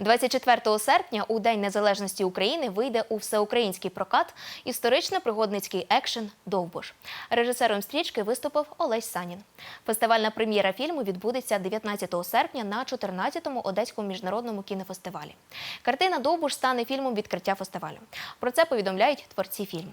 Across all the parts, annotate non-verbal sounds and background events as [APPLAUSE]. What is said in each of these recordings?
24 серпня, у День Незалежності України, вийде у всеукраїнський прокат історично-пригодницький екшен Довбуш. Режисером стрічки виступив Олесь Санін. Фестивальна прем'єра фільму відбудеться 19 серпня на 14-му Одеському міжнародному кінофестивалі. Картина Довбуш стане фільмом відкриття фестивалю. Про це повідомляють творці фільму.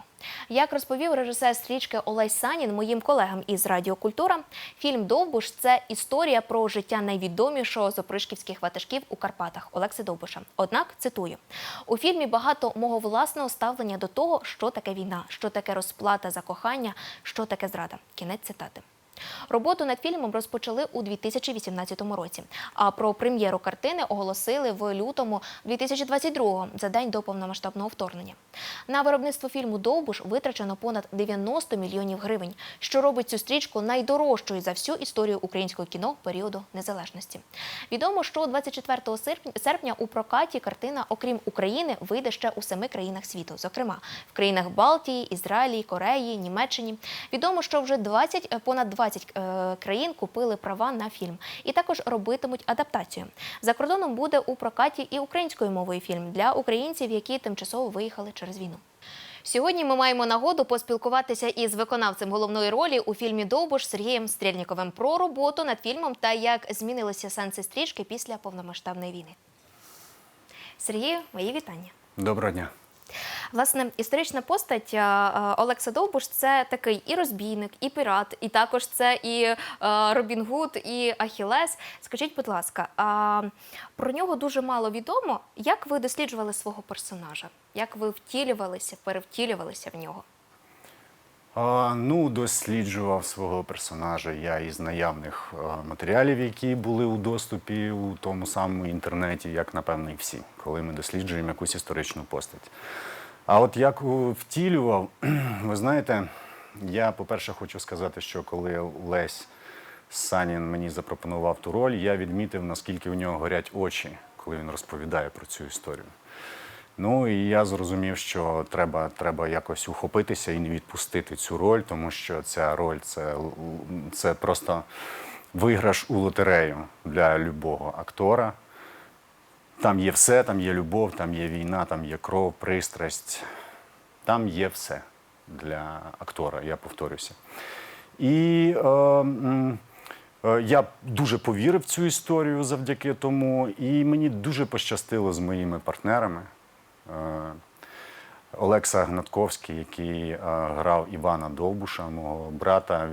Як розповів режисер стрічки Олесь Санін моїм колегам із Радіо Культура, фільм Довбуш це історія про життя найвідомішого з опришківських ватажків у Карпатах Олекси Довбиша. Однак цитую: у фільмі багато мого власного ставлення до того, що таке війна, що таке розплата за кохання, що таке зрада. Кінець цитати. Роботу над фільмом розпочали у 2018 році. А про прем'єру картини оголосили в лютому 2022 за день до повномасштабного вторгнення. На виробництво фільму Довбуш витрачено понад 90 мільйонів гривень, що робить цю стрічку найдорожчою за всю історію українського кіно періоду незалежності. Відомо, що 24 серпня- у прокаті картина, окрім України, вийде ще у семи країнах світу, зокрема в країнах Балтії, Ізраїлі, Кореї, Німеччині. Відомо, що вже 20, е, понад 20 е, країн купили права на фільм і також робитимуть адаптацію. За кордоном буде у прокаті і українською мовою фільм для українців, які тимчасово виїхали через війну. Сьогодні ми маємо нагоду поспілкуватися із виконавцем головної ролі у фільмі Довбуш Сергієм Стрельніковим про роботу над фільмом та як змінилися сенси стрічки після повномасштабної війни. Сергію, мої вітання. Доброго дня. Власне, історична постать а, а, Олекса Довбуш це такий і розбійник, і пірат, і також це і Робін Гуд, і Ахілес. Скажіть, будь ласка, про нього дуже мало відомо. Як ви досліджували свого персонажа? Як ви втілювалися, перевтілювалися в нього? А, ну, досліджував свого персонажа я із наявних матеріалів, які були у доступі у тому самому інтернеті, як напевно і всі, коли ми досліджуємо якусь історичну постать. А от як втілював, [CLEARS THROAT] ви знаєте, я, по-перше, хочу сказати, що коли Лесь Санін мені запропонував ту роль, я відмітив, наскільки у нього горять очі, коли він розповідає про цю історію. Ну і я зрозумів, що треба, треба якось ухопитися і не відпустити цю роль, тому що ця роль це, це просто виграш у лотерею для любого актора. Там є все, там є любов, там є війна, там є кров, пристрасть. Там є все для актора, я повторюся. І е, е, я дуже повірив в цю історію завдяки тому, і мені дуже пощастило з моїми партнерами. Е, Олекса Гнатковський, який е, грав Івана Довбуша, мого брата,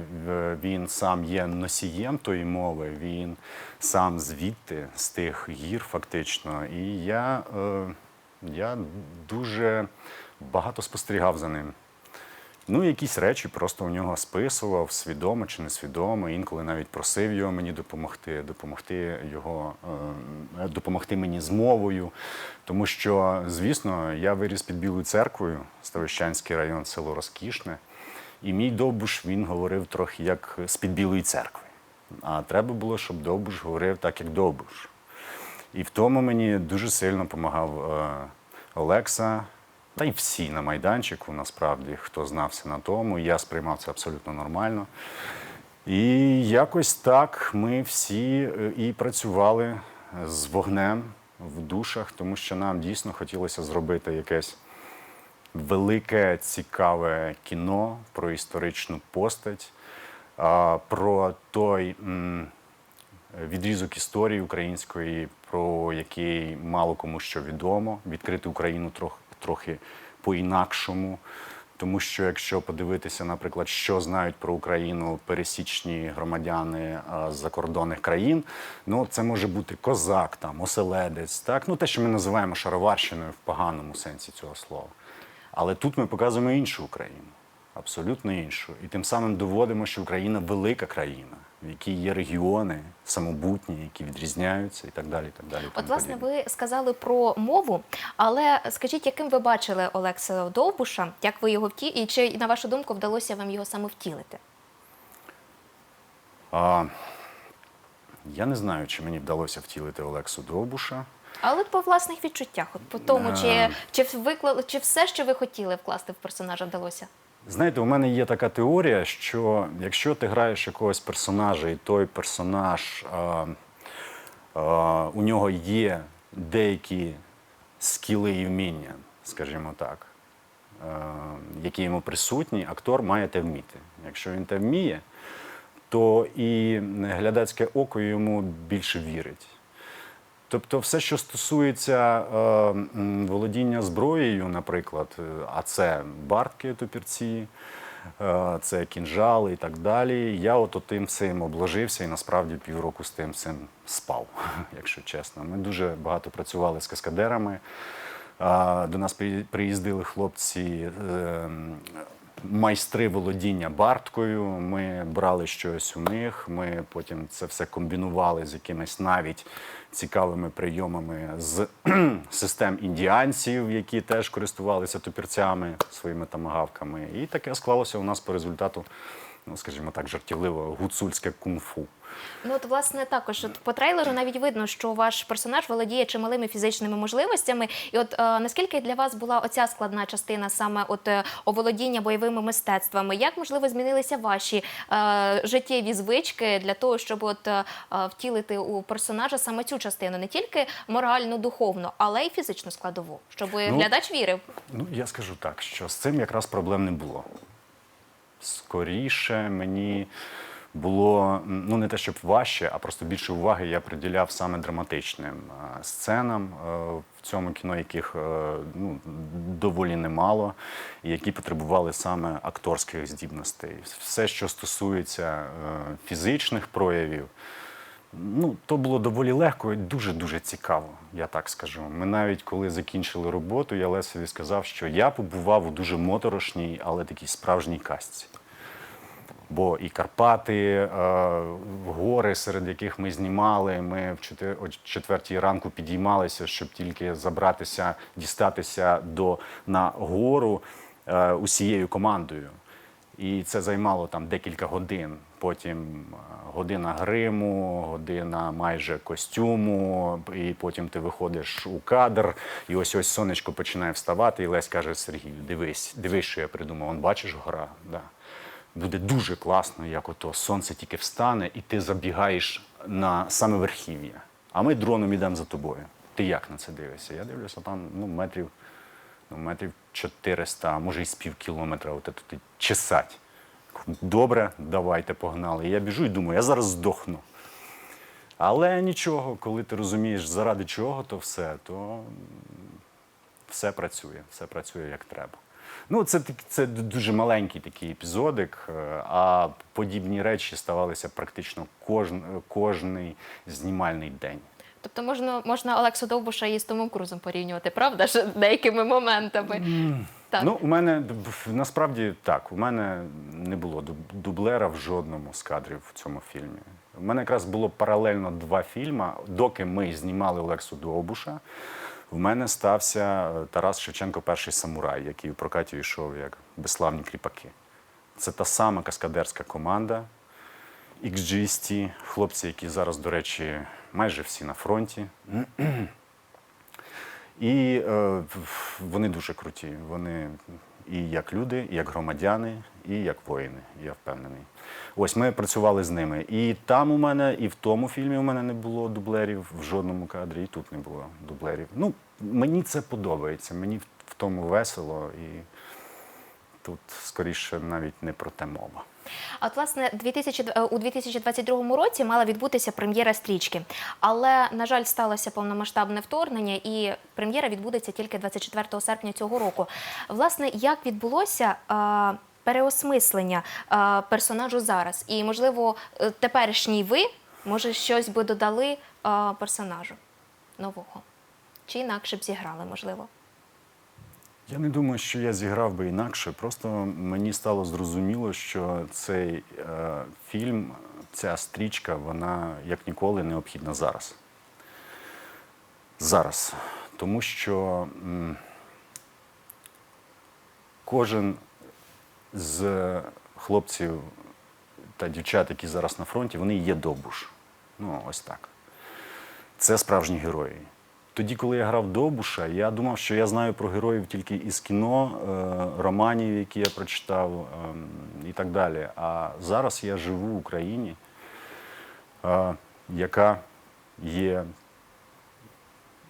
він сам є носієм тої мови, він сам звідти, з тих гір, фактично. І я, е, я дуже багато спостерігав за ним. Ну, якісь речі просто у нього списував, свідомо чи несвідомо. Інколи навіть просив його мені допомогти, допомогти його, е, допомогти мені з мовою. Тому що, звісно, я виріс під Білою церквою, Ставищанський район, село Розкішне. І мій Довбуш він говорив трохи як з-під Білої церкви. А треба було, щоб Довбуш говорив так, як Довбуш. І в тому мені дуже сильно допомагав е, Олекса, та й всі на майданчику, насправді, хто знався на тому. Я сприймав це абсолютно нормально. І якось так ми всі е, і працювали з вогнем в душах, тому що нам дійсно хотілося зробити якесь велике, цікаве кіно про історичну постать, про той. відрізок історії української, про який мало кому що відомо, відкрити Україну трохи, трохи по-інакшому. Тому що якщо подивитися, наприклад, що знають про Україну пересічні громадяни з закордонних країн, ну це може бути козак, там, оселедець, так? ну те, що ми називаємо шароварщиною в поганому сенсі цього слова. Але тут ми показуємо іншу Україну, абсолютно іншу. І тим самим доводимо, що Україна велика країна, в якій є регіони самобутні, які відрізняються і так далі. І так далі От, власне, подібне. ви сказали про мову, але скажіть, яким ви бачили Олекса Довбуша, як ви його вті... і чи на вашу думку вдалося вам його саме втілити? А, я не знаю, чи мені вдалося втілити Олексу Довбуша. Але по власних відчуттях, от по тому, чи, Е. чи, виклали, чи все, що ви хотіли вкласти в персонажа, вдалося? Знаєте, у мене є така теорія, що якщо ти граєш якогось персонажа, і той персонаж а, а, у нього є деякі скіли і вміння, скажімо так, е, які йому присутні, актор має те вміти. Якщо він те вміє, то і глядацьке око йому більше вірить. Тобто, все, що стосується е, володіння зброєю, наприклад, е, а це бартки топірці, е, це кінжали і так далі. Я от тим всім обложився і насправді півроку з тим всім спав, [LAUGHS] якщо чесно. Ми дуже багато працювали з каскадерами. А, До нас приїздили хлопці. е, Майстри володіння барткою, ми брали щось у них. Ми потім це все комбінували з якимись навіть цікавими прийомами з [CLEARS THROAT] систем індіанців, які теж користувалися тупірцями своїми тамагавками. І таке склалося у нас по результату, ну скажімо так, жартівливо гуцульське кунг-фу. Ну, от, власне, також от, по трейлеру навіть видно, що ваш персонаж володіє чималими фізичними можливостями. І от е, наскільки для вас була оця складна частина саме от е, оволодіння бойовими мистецтвами? Як можливо змінилися ваші е, життєві звички для того, щоб от е, е, втілити у персонажа саме цю частину, не тільки моральну, духовну, але й фізичну складову, щоб глядач вірив? Ну, я скажу так, що з цим якраз проблем не було. Скоріше мені було ну не те, щоб важче, а просто більше уваги я приділяв саме драматичним е, сценам е, в цьому кіно, яких е, ну, доволі немало, і які потребували саме акторських здібностей. Все, що стосується фізичних проявів, Ну, то було доволі легко і дуже-дуже цікаво, я так скажу. Ми навіть коли закінчили роботу, я Лесові сказав, що я побував у дуже моторошній, але такій справжній казці. Бо і Карпати, е, гори, серед яких ми знімали, ми о четвертій ранку підіймалися, щоб тільки забратися, дістатися до, на гору е, усією командою. І це займало там декілька годин. Потім е, година гриму, година майже костюму, і потім ти виходиш у кадр, і ось ось сонечко починає вставати, і Лесь каже Сергію, дивись, дивись, що я придумав. Он бачиш гора? Да. Буде дуже класно, як ото сонце тільки встане, і ти забігаєш на саме верхів'я. А ми дроном йдемо за тобою. Ти як на це дивишся? Я дивлюся, там ну, метрів, метрів 400, а може і з пів кілометра, от тут чесать. Добре, давайте погнали. Я біжу і думаю, я зараз здохну. Але нічого, коли ти розумієш, заради чого то все, то все працює, все працює як треба. Ну, це, це дуже маленький такий епізодик, е, а подібні речі ставалися практично кожен, кожний знімальний день. Тобто можна, можна Олексу Довбуша і з Томом Крузом порівнювати, правда ж, деякими моментами. Так. Ну, у мене насправді так, у мене не було дублера в жодному з кадрів в цьому фільмі. У мене якраз було паралельно два фільми. Доки ми знімали Олексу Довбуша, в мене стався е, Тарас Шевченко Перший самурай, який у прокаті йшов як безславні кріпаки. Це та сама каскадерська команда XGST, хлопці, які зараз, до речі, майже всі на фронті. І е, вони дуже круті. Вони і як люди, і як громадяни, і як воїни, я впевнений. Ось ми працювали з ними. І там у мене, і в тому фільмі у мене не було дублерів в жодному кадрі, і тут не було дублерів. Ну, мені це подобається, мені в- тому весело, і тут скоріше навіть не про те мова. А От, власне, 2000, е, у 2022 році мала відбутися прем'єра стрічки. Але, на жаль, сталося повномасштабне вторгнення, і прем'єра відбудеться тільки 24 серпня цього року. Власне, як відбулося е, переосмислення е, персонажу зараз? І, можливо, теперішній ви, може, щось би додали е, персонажу нового? Чи інакше б зіграли, можливо? Я не думаю, що я зіграв би інакше. Просто мені стало зрозуміло, що цей е, фільм, ця стрічка, вона як ніколи необхідна зараз. Зараз. Тому що м, кожен з хлопців та дівчат, які зараз на фронті, вони є довбуш. Ну, ось так. Це справжні герої. Тоді, коли я грав Довбуша, я думав, що я знаю про героїв тільки із кіно, е, романів, які я прочитав, ем, і так далі. А зараз я живу в Україні, е, яка є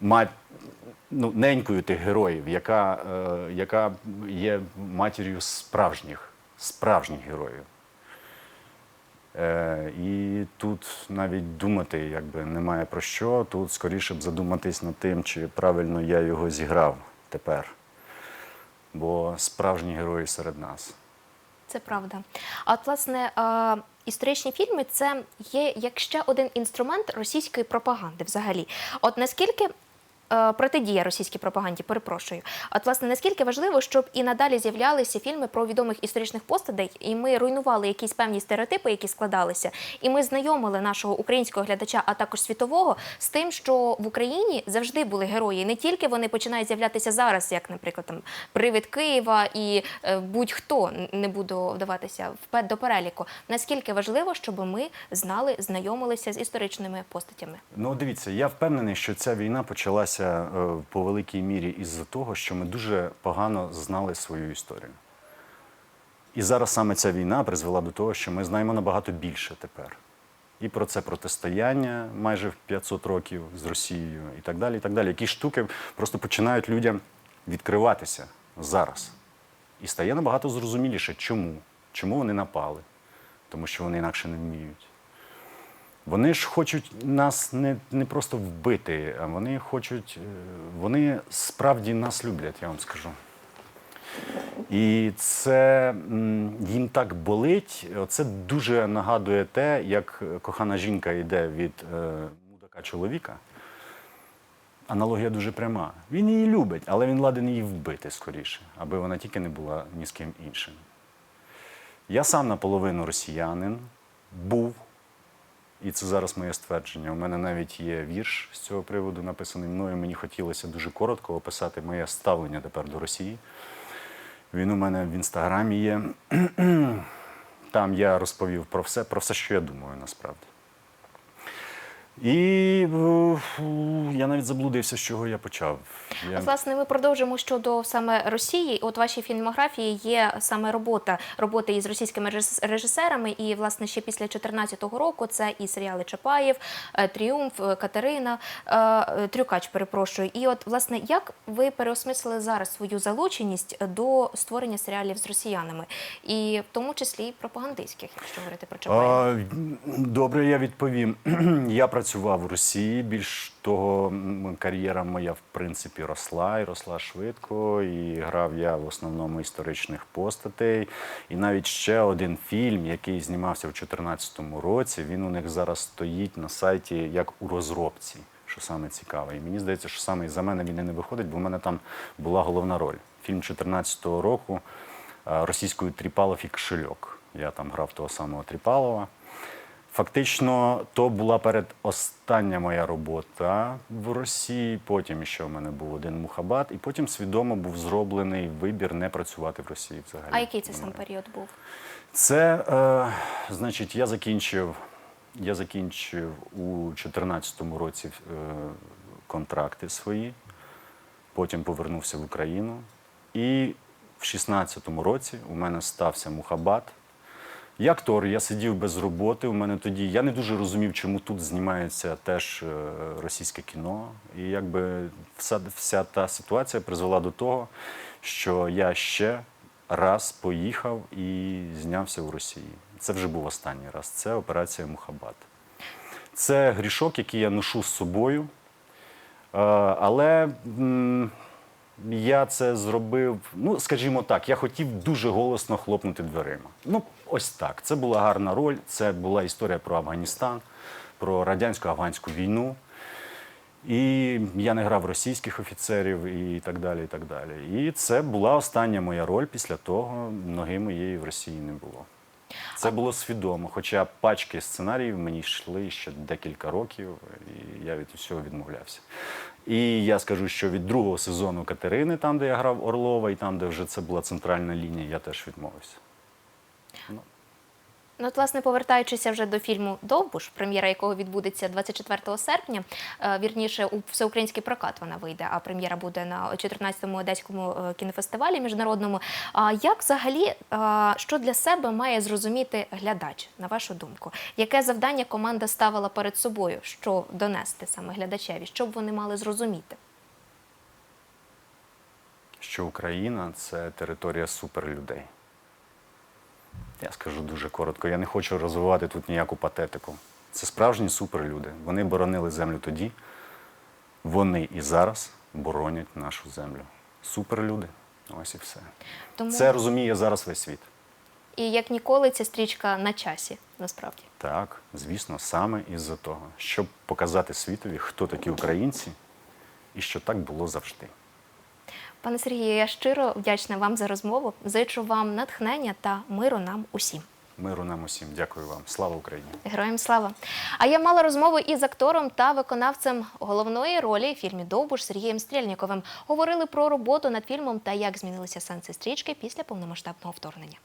мать, ну, ненькою тих героїв, яка, е, яка є матір'ю справжніх, справжніх героїв. Е, і тут навіть думати якби немає про що. Тут скоріше б задуматись над тим, чи правильно я його зіграв тепер. Бо справжні герої серед нас. Це правда. А от, власне, е, історичні фільми це є як ще один інструмент російської пропаганди взагалі. От наскільки. Е, Протидія російській пропаганді, перепрошую. От, власне, наскільки важливо, щоб і надалі з'являлися фільми про відомих історичних постатей, і ми руйнували якісь певні стереотипи, які складалися, і ми знайомили нашого українського глядача, а також світового, з тим, що в Україні завжди були герої. Не тільки вони починають з'являтися зараз, як, наприклад, там Привид Києва і е, будь-хто не буду вдаватися впед до переліку. Наскільки важливо, щоб ми знали, знайомилися з історичними постатями? Ну, дивіться, я впевнений, що ця війна почалася е, по великій мірі із-за того, що ми дуже погано знали свою історію. І зараз саме ця війна призвела до того, що ми знаємо набагато більше тепер. І про це протистояння майже в 500 років з Росією, і так далі. і так далі. Які штуки просто починають людям відкриватися зараз. І стає набагато зрозуміліше, чому. Чому вони напали. Тому що вони інакше не вміють. Вони ж хочуть нас не, не просто вбити, а вони хочуть, е, вони справді нас люблять, я вам скажу. І це їм так болить. Це дуже нагадує те, як кохана жінка йде від е, мудака чоловіка. Аналогія дуже пряма. Він її любить, але він ладен її вбити скоріше, аби вона тільки не була ні з ким іншим. Я сам наполовину росіянин був, і це зараз моє ствердження. У мене навіть є вірш з цього приводу, написаний мною. Мені хотілося дуже коротко описати моє ставлення тепер до Росії. Він у мене в інстаграмі є. [CLEARS THROAT] Там я розповів про все, про все, що я думаю насправді. І е, я навіть заблудився, з чого я почав. Я... От, власне, ми продовжимо щодо саме Росії. От вашій фільмографії є саме робота роботи із російськими режисерами. І власне ще після 2014 року це і серіали Чапаєв, е, Тріумф, е, Катерина, Трюкач. Перепрошую. І от власне, як ви переосмислили зараз свою залученість до створення серіалів з росіянами, і в тому числі і пропагандистських, якщо говорити про Чапаєва? Добре, я відповім. [CLEARS THROAT] Я працював в Росії. Більш того, кар'єра моя в принципі росла і росла швидко. І грав я в основному історичних постатей. І навіть ще один фільм, який знімався в 2014 році, він у них зараз стоїть на сайті як у розробці. Що саме цікаве. І мені здається, що саме за мене він і не виходить, бо в мене там була головна роль. Фільм 2014 року російською Тріпалов і Кошельок. Я там грав того самого Тріпалова. Фактично, то була передостання моя робота в Росії. Потім ще в мене був один мухабат, і потім свідомо був зроблений вибір не працювати в Росії взагалі. А який це сам період був? Це, е, значить, я закінчив, я закінчив у 2014 році е, контракти свої, потім повернувся в Україну. І в 2016 році у мене стався мухабат. Я актор, я сидів без роботи. У мене тоді я не дуже розумів, чому тут знімається теж е, російське кіно. І якби вся, вся та ситуація призвела до того, що я ще раз поїхав і знявся в Росії. Це вже був останній раз. Це операція Мухабат. Це грішок, який я ношу з собою. Е, Але я це зробив, ну, скажімо так, я хотів дуже голосно хлопнути дверима. Ну, ось так. Це була гарна роль, це була історія про Афганістан, про радянсько-афганську війну. І я не грав російських офіцерів і так далі. І так далі. І це була остання моя роль. Після того ноги моєї в Росії не було. Це було свідомо, хоча пачки сценаріїв мені йшли ще декілька років, і я від усього відмовлявся. І я скажу, що від другого сезону Катерини, там, де я грав Орлова, і там, де вже це була центральна лінія, я теж відмовився. Ну, от, власне, повертаючися вже до фільму Довбуш, прем'єра якого відбудеться 24 серпня. е, Вірніше, у всеукраїнський прокат вона вийде, а прем'єра буде на 14-му одеському е, кінофестивалі міжнародному. А як взагалі е, що для себе має зрозуміти глядач, на вашу думку? Яке завдання команда ставила перед собою, що донести саме глядачеві, що б вони мали зрозуміти? Що Україна це територія суперлюдей. Я скажу дуже коротко, я не хочу розвивати тут ніяку патетику. Це справжні суперлюди. Вони боронили землю тоді, вони і зараз боронять нашу землю. Суперлюди. Ось і все. Тому Це розуміє зараз весь світ. і як ніколи ця стрічка на часі, насправді. Так, звісно, саме із-за того, щоб показати світові, хто такі українці і що так було завжди. Пане Сергію, я щиро вдячна вам за розмову. Зичу вам натхнення та миру нам усім. Миру нам усім. Дякую вам. Слава Україні! Героям слава! А я мала розмову із актором та виконавцем головної ролі в фільмі Довбуш Сергієм Стрільніковим. Говорили про роботу над фільмом та як змінилися сенси стрічки після повномасштабного вторгнення.